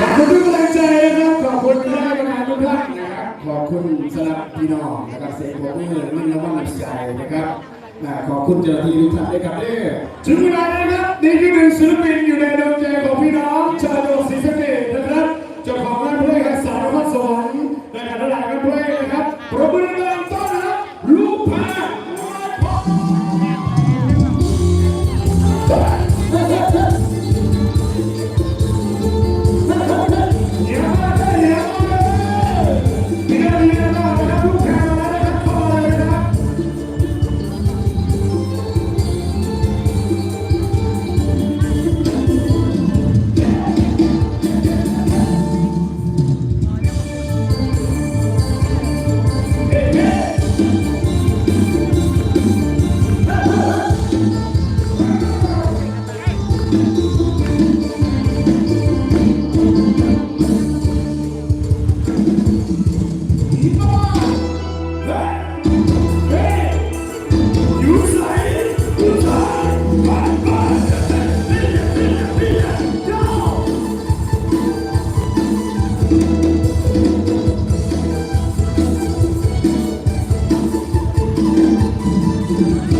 ขอบคุณทุกกำลังใจนะครับขอบคุณคณะกรรมการทุกท่านนะครับขอบคุณสำหรับพี่น้องนะครับเสียงผมมือรุ่นน้ำมันใจนะครับขอบคุณเจ้าหน้าที่ทุกท่านด้วยครับเด้อถึงเวลาแล้วนะครับนี่คือหนึ่งศิลปินอยู่ในดวงใจของพี่น้องชาวโลกศรีสะเกษ ส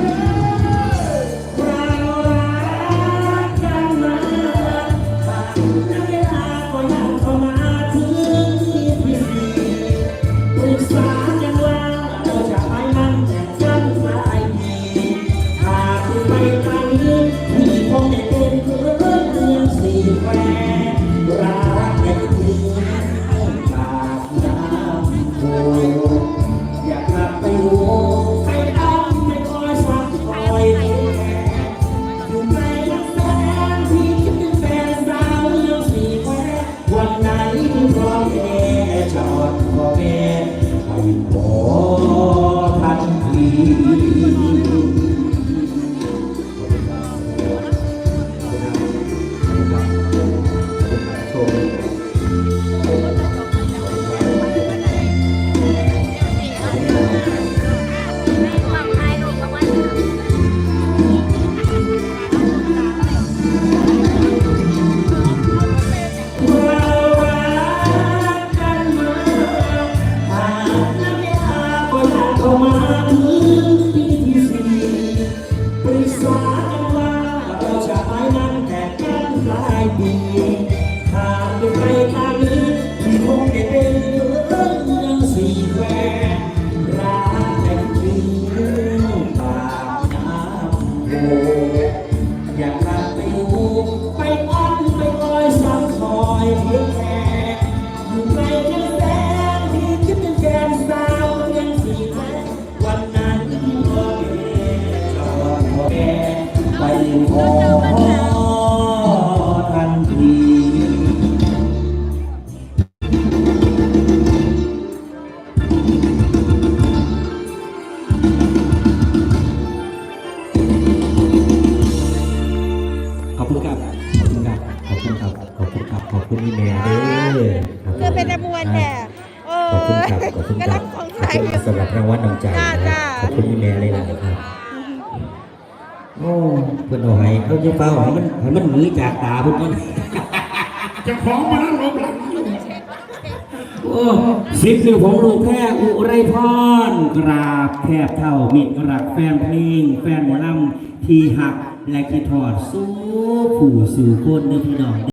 หากเป็นไปทางนี้ที่คงได้เป็นเรื่องสี่แควรักแต่ถึงปากน้ำโพอยากกลับไปดูไปอ้อนไปคอยสังคอยเพียงแค่อยู่ในกระแสที่คิดถึงแฟนสาวยังสีแท้วันนั้นพ่อแม่จอดพ่อแม่ไปขอ เด้อครับคือเป็นมวลแต่เอขอบคุณครับขอบคุณครับสงขอบคุณสำหรับรางวัลน้ำใจจ้านะจ้าขอบคุณนี่แม่เลยนะครับโอ้เพื่อนเอาให้เขาจะเฝ้าให้มันให้มันหนีจากตาพื่อนก่อนจะของมานั่งรบหลังโอ้สิบนิ้วของลูกแพ้อุไรพรกราบแทบเท่ามิตรรักแฟนเพลงแฟนหมอลำที่หักและคิดทอดสู้ผู้สู่คนในพี่น้อง